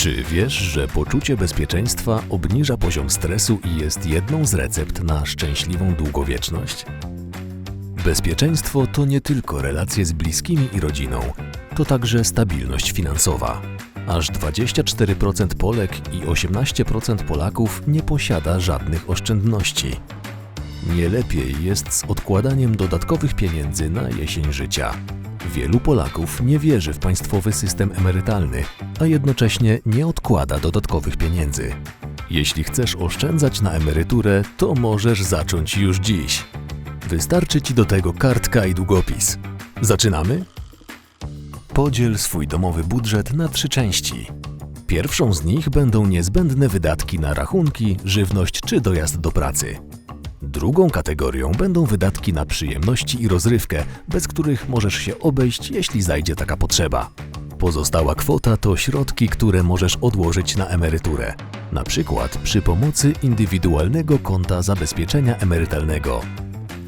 Czy wiesz, że poczucie bezpieczeństwa obniża poziom stresu i jest jedną z recept na szczęśliwą długowieczność? Bezpieczeństwo to nie tylko relacje z bliskimi i rodziną, to także stabilność finansowa. Aż 24% Polek i 18% Polaków nie posiada żadnych oszczędności. Nie lepiej jest z odkładaniem dodatkowych pieniędzy na jesień życia. Wielu Polaków nie wierzy w państwowy system emerytalny, a jednocześnie nie odkłada dodatkowych pieniędzy. Jeśli chcesz oszczędzać na emeryturę, to możesz zacząć już dziś. Wystarczy ci do tego kartka i długopis. Zaczynamy? Podziel swój domowy budżet na trzy części. Pierwszą z nich będą niezbędne wydatki na rachunki, żywność czy dojazd do pracy. Drugą kategorią będą wydatki na przyjemności i rozrywkę, bez których możesz się obejść, jeśli zajdzie taka potrzeba. Pozostała kwota to środki, które możesz odłożyć na emeryturę, na przykład przy pomocy indywidualnego konta zabezpieczenia emerytalnego.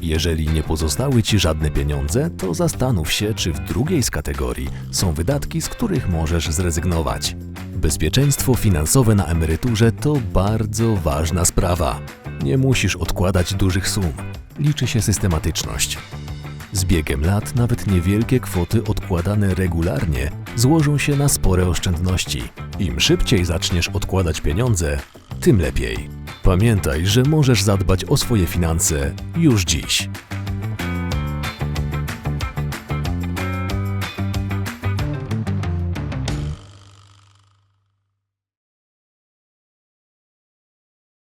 Jeżeli nie pozostały Ci żadne pieniądze, to zastanów się, czy w drugiej z kategorii są wydatki, z których możesz zrezygnować. Bezpieczeństwo finansowe na emeryturze to bardzo ważna sprawa. Nie musisz odkładać dużych sum. Liczy się systematyczność. Z biegiem lat nawet niewielkie kwoty odkładane regularnie złożą się na spore oszczędności. Im szybciej zaczniesz odkładać pieniądze, tym lepiej. Pamiętaj, że możesz zadbać o swoje finanse już dziś.